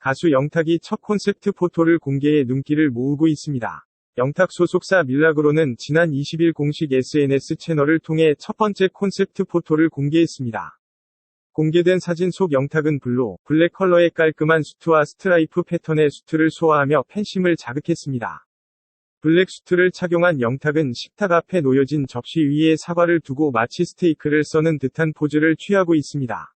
가수 영탁이 첫 콘셉트 포토를 공개해 눈길을 모으고 있습니다. 영탁 소속사 밀라그로는 지난 20일 공식 SNS 채널을 통해 첫 번째 콘셉트 포토를 공개했습니다. 공개된 사진 속 영탁은 블루, 블랙 컬러의 깔끔한 수트와 스트라이프 패턴의 수트를 소화하며 팬심을 자극했습니다. 블랙 수트를 착용한 영탁은 식탁 앞에 놓여진 접시 위에 사과를 두고 마치 스테이크를 써는 듯한 포즈를 취하고 있습니다.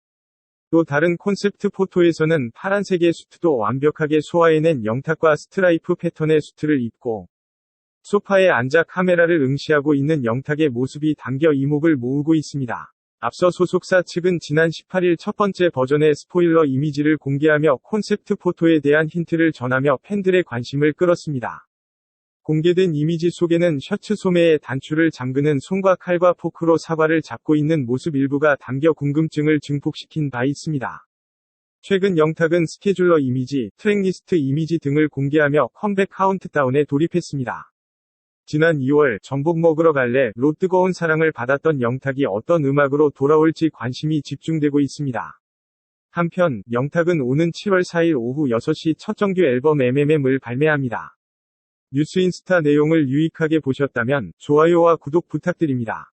또 다른 콘셉트 포토에서는 파란색의 수트도 완벽하게 소화해낸 영탁과 스트라이프 패턴의 수트를 입고 소파에 앉아 카메라를 응시하고 있는 영탁의 모습이 담겨 이목을 모으고 있습니다. 앞서 소속사 측은 지난 18일 첫 번째 버전의 스포일러 이미지를 공개하며 콘셉트 포토에 대한 힌트를 전하며 팬들의 관심을 끌었습니다. 공개된 이미지 속에는 셔츠 소매에 단추를 잠그는 손과 칼과 포크로 사과를 잡고 있는 모습 일부가 담겨 궁금증을 증폭시킨 바 있습니다. 최근 영탁은 스케줄러 이미지, 트랙리스트 이미지 등을 공개하며 컴백 카운트다운에 돌입했습니다. 지난 2월 전복 먹으러 갈래 로 뜨거운 사랑을 받았던 영탁이 어떤 음악으로 돌아올지 관심이 집중되고 있습니다. 한편 영탁은 오는 7월 4일 오후 6시 첫 정규 앨범 MMM을 발매합니다. 뉴스인스타 내용을 유익하게 보셨다면 좋아요와 구독 부탁드립니다.